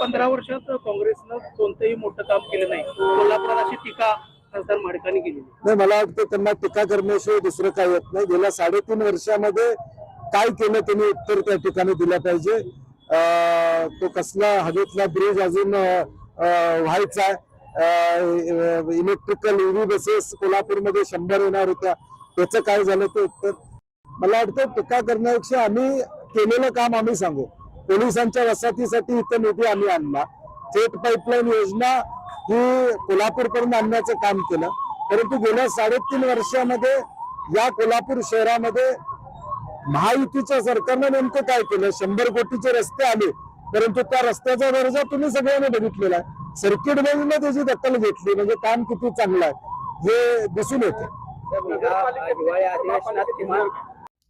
पंधरा वर्षात काँग्रेसनं कोणतंही मोठं काम केलं नाही. कोल्हापुरात अशी टीका खासदार माडकांनी केलेली नाही मला वाटतं त्यांना टीका करण्याशिवाय दुसरं काय येत नाही. गेल्या साडेतीन वर्षामध्ये काय केलं त्यांनी उत्तर त्या ठिकाणी दिलं पाहिजे. तो कसला हवेतला ब्रिज अजून व्हायचा आहे. इलेक्ट्रिकल ईव्ही बसेस कोल्हापूरमध्ये शंभर येणार होत्या. त्याचं काय झालं ते उत्तर? मला वाटतं टीका करण्यापेक्षा आम्ही केलेलं काम आम्ही सांगू. पोलिसांच्या वसाहतीसाठी इथं निधी आम्ही आणला थेट पाईपलाईन योजना ही कोल्हापूर पर्यंत आणण्याचं काम केलं. परंतु गेल्या साडेतीन वर्षामध्ये या कोल्हापूर शहरामध्ये महायुतीच्या सरकारनं नेमकं काय केलं? शंभर कोटीचे रस्ते आले. परंतु त्या रस्त्याचा दर्जा तुम्ही सगळ्यांनी बघितलेला आहे. सर्किट बेंचनं त्याची दखल घेतली म्हणजे काम किती चांगलं आहे हे दिसून येते.